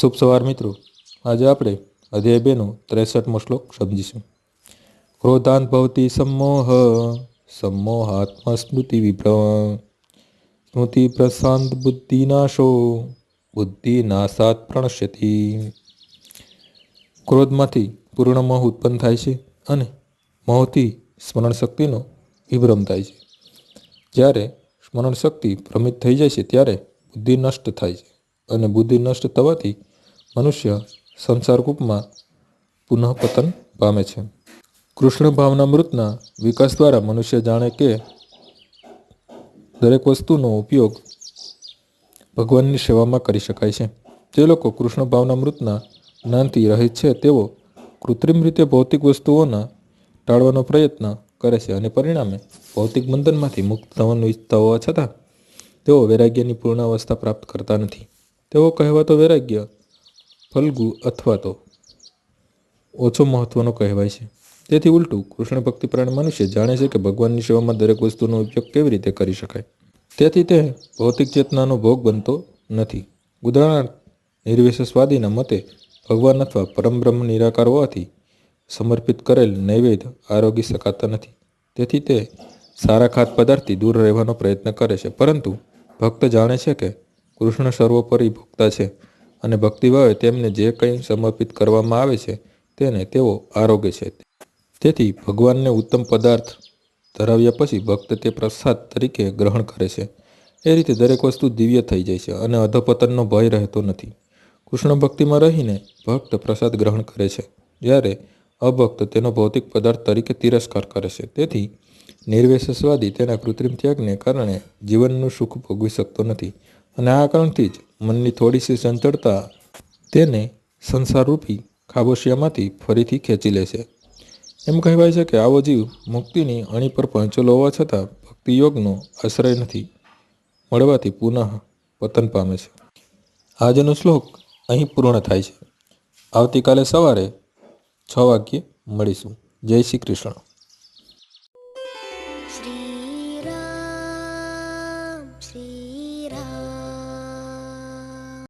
શુભ સવાર મિત્રો. આજે આપણે અધ્યાય બેનો ત્રેસઠમો શ્લોક સમજીશું. ક્રોધાન ભવતી સમોહ સંમોહાત્મ સ્મૃતિ વિભ્રમ. સ્મૃતિ પ્રશાંત બુદ્ધિનાશો બુદ્ધિ નાશાત પ્રણશ્યતિ. ક્રોધમાંથી પૂર્ણ મોહ ઉત્પન્ન થાય છે અને મોહથી સ્મરણ શક્તિનો વિભ્રમ થાય છે. જ્યારે સ્મરણ શક્તિ ભ્રમિત થઈ જાય છે, ત્યારે બુદ્ધિ નષ્ટ થાય છે. અને બુદ્ધિ નષ્ટ થવાથી મનુષ્ય સંસાર કૂપમાં પુનઃ પામે છે. કૃષ્ણ ભાવના મૃતના વિકાસ દ્વારા મનુષ્ય જાણે કે દરેક વસ્તુનો ઉપયોગ ભગવાનની સેવામાં કરી શકાય છે. જે લોકો કૃષ્ણ ભાવના મૃતના જ્ઞાનથી રહિત છે, તેઓ કૃત્રિમ રીતે ભૌતિક વસ્તુઓના ટાળવાનો પ્રયત્ન કરે છે અને પરિણામે ભૌતિક બંધનમાંથી મુક્ત થવાનું ઈચ્છતા હોવા છતાં તેઓ વૈરાગ્યની પૂર્ણ અવસ્થા પ્રાપ્ત કરતા નથી. તેઓ કહેવાતો વૈરાગ્ય, ફલ્ગુ અથવા તો ઓછો મહત્વનો કહેવાય છે. તેથી ઉલટું, કૃષ્ણ ભક્તિપ્રાણ મનુષ્ય જાણે છે કે ભગવાનની સેવામાં દરેક વસ્તુનો ઉપયોગ કેવી રીતે કરી શકાય. તેથી તે ભૌતિક ચેતનાનો ભોગ બનતો નથી. ઉદાહરણાર્થ નિર્વિશેષવાદીના મતે, ભગવાન અથવા પરમબ્રહ્મ નિરાકાર હોવાથી સમર્પિત કરેલ નૈવેદ્ય આરોગી શકાતા નથી. તેથી તે સારા ખાદ્ય પદાર્થથી દૂર રહેવાનો પ્રયત્ન કરે છે. પરંતુ ભક્ત જાણે છે કે કૃષ્ણ સર્વોપરી ભોગતા છે અને ભક્તિભાવે તેમને જે કંઈ સમર્પિત કરવામાં આવે છે તેને તેઓ આરોગ્ય છે. તેથી ભગવાનને ઉત્તમ પદાર્થ ધરાવ્યા પછી ભક્ત તે પ્રસાદ તરીકે ગ્રહણ કરે છે. એ રીતે દરેક વસ્તુ દિવ્ય થઈ જાય છે અને અધપતનનો ભય રહેતો નથી. કૃષ્ણ ભક્તિમાં રહીને ભક્ત પ્રસાદ ગ્રહણ કરે છે. જ્યારે અભક્ત તેનો ભૌતિક પદાર્થ તરીકે તિરસ્કાર કરે છે. તેથી નિર્વિશેષવાદી તેના કૃત્રિમ ત્યાગને કારણે જીવનનું સુખ ભોગવી શકતો નથી. અને આ કારણથી જ મનની થોડીસી ચંચળતા તેને સંસારરૂપી ખાબોશિયામાંથી ફરીથી ખેંચી લે છે. એમ કહેવાય છે કે આવો જીવ મુક્તિની અણી પર પહોંચેલો હોવા છતાં ભક્તિયોગનો આશ્રય નથી. મળવાથી પુનઃ પતન પામે છે. આજનો શ્લોક અહીં પૂર્ણ થાય છે. આવતીકાલે સવારે છ વાગ્યે મળીશું. જય શ્રી કૃષ્ણ.